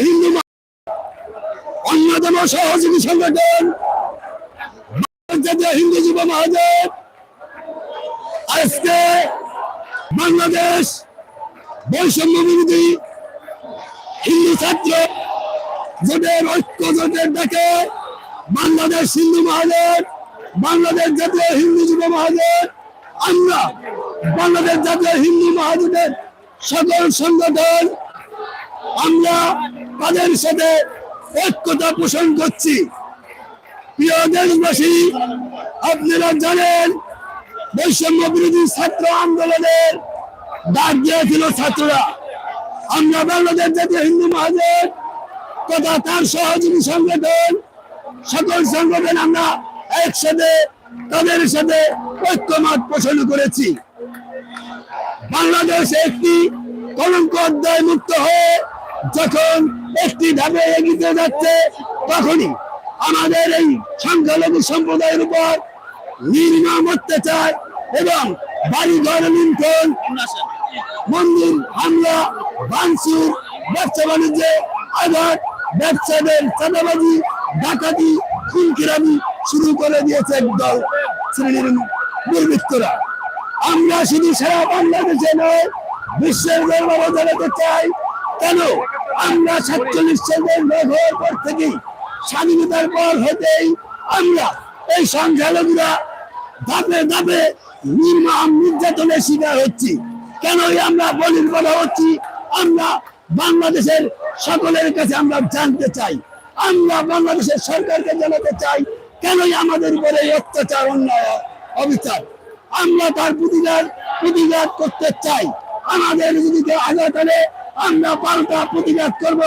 হিন্দু অন্যতম সহযোগী সংগঠন হিন্দু যুব মহাজোট আজকে বাংলাদেশ বৈষম্য বিরোধী হিন্দু ছাত্র জোটের ঐক্য জোটের ডাকে বাংলাদেশ হিন্দু মহাজোট বাংলাদেশ জাতীয় হিন্দু যুব মহাজোট আমরা বাংলাদেশ জাতীয় হিন্দু মহাজোটের সকল সংগঠন, আমরা তাদের সাথে ঐক্যতা পোষণ করছি। প্রিয় দেশবাসী, আপনারা জানেন, বৈষম্য বিরোধী ছাত্র আন্দোলনের ডাক দিয়েছিল ছাত্ররা। আমরা বাংলাদেশ জাতীয় হিন্দু মহাজোট তথা তার সহযোগী সংগঠন, সকল সংগঠন আমরা একসাথে তাদের সাথে ঐক্যমত পোষণ করেছি। বাংলাদেশ একটি কলঙ্ক অধ্যায় মুক্ত হয়ে যখন একটি ধাপে এগিয়ে যাচ্ছে, তখনই আমাদের এই সংখ্যালঘু সম্প্রদায়ের উপর নির্মম অত্যাচার এবং বাড়ি ঘর লুণ্ঠন, মন্দির হামলা, ভাঙচুর, ব্যবসা বাণিজ্যে আঘাত, ব্যবসাদের চাঁদাবাজি, ডাকাতি খুন কিরামি শুরু করে দিয়েছে একদল শ্রেণির দুর্বৃত্তরা। আমরা শুধু সারা বাংলাদেশে নয়, বিশ্বের দরবারে জানাতে চাই কেন? আমরা সাতচল্লিশ সালের মেঘের পর থেকেই স্বাধীনতার পর হতেই আমরা এই সংখ্যালঘুরা ধাপে ধাপে নির্মম নির্যাতনের শিকার হচ্ছি। কেনই আমরা বলির কথা হচ্ছি? আমরা বাংলাদেশের সকলের কাছে আমরা জানতে চাই। আমরা বাংলাদেশের সরকারকে জানাতে চাই, কেনই আমাদের উপরে অত্যাচার, অন্যায়, অবিচার? আমরা তার প্রতিবাদ প্রতিবাদ করতে চাই। আমাদের যদি কেউ আঘাত আমরা পাল্টা প্রতিবাদ করব।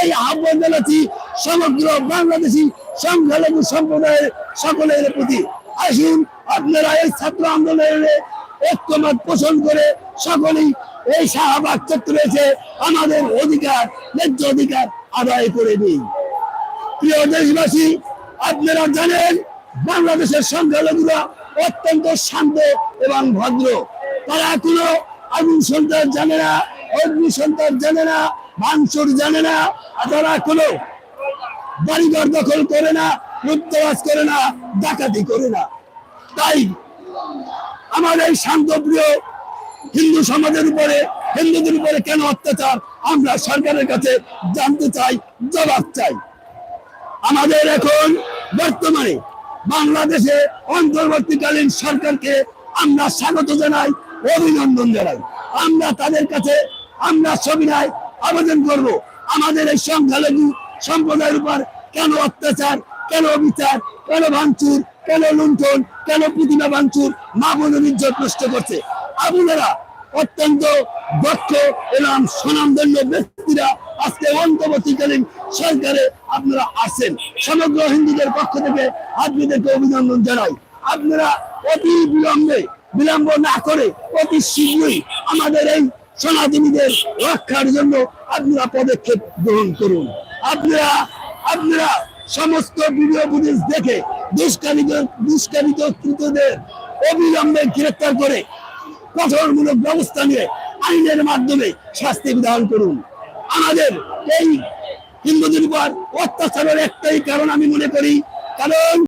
এই আহ্বান জানাচ্ছি সমগ্র বাংলাদেশি সংখ্যালঘু সম্প্রদায়ের সকলের প্রতি। আসুন, আপনারা এই ছাত্র আন্দোলনে ঐক্যমত পোষণ করে সকলেই এই শাহবাগ চত্বরে এসে আমাদের অধিকার, ন্যায্য অধিকার আদায় করে দিই প্রিয় দেশবাসী, আপনারা জানেন বাংলাদেশের সংখ্যালঘুরা অত্যন্ত শান্ত এবং ভদ্র। তারা কোনো আগুন সন্তান জানে না অগ্নি সন্তান জানে না ভাঙচুর জানে না তারা কোনো বাড়িঘর দখল করে না লুপ্তরাজ করে না, ডাকাতি করে না। তাই আমাদের এই শান্তপ্রিয় হিন্দু সমাজের উপরে, হিন্দুদের উপরে কেন অত্যাচার? আমরা সরকারের কাছে জানতে চাই, জবাব চাই। আমাদের এখন বর্তমানে বাংলাদেশে অন্তর্বর্তীকালীন সরকারকে আমরা স্বাগত জানাই, অভিনন্দন জানাই। আমরা তাদের কাছে আমরা সবিনায় আবেদন করব। আমাদের এই সংখ্যালঘু সম্প্রদায়ের উপর কেন অত্যাচার, কেন বিচার কেন ভাঙচুর, কেন লুণ্ঠন, কেন প্রতিমা ভাঙচুর, মা বোনের ইজ্জত নষ্ট করছে? আপনারা অত্যন্ত দক্ষ এবং সুনামধন্য ব্যক্তিরা আজকে অন্তর্বর্তীকালীন সরকারে আপনারা আসেন সমগ্র হিন্দুদের পক্ষ থেকে আপনাদেরকে অভিনন্দন জানাই। আপনারা অতি বিলম্বে, বিলম্ব না করে অতি শীঘ্রই আমাদের এই সনাতনীদের রক্ষার জন্য আপনারা পদক্ষেপ গ্রহণ করুন। আপনারা আপনারা সমস্ত ভিডিও ফুটেজ দেখে দুষ্কারিত দুষ্কারিত কৃতদের অবিলম্বে গ্রেফতার করে কঠোরমূলক ব্যবস্থা নিয়ে আইনের মাধ্যমে শাস্তি বিধান করুন। আমাদের এই হিন্দুদের উপর অত্যাচারের একটাই কারণ আমি মনে করি, কারণ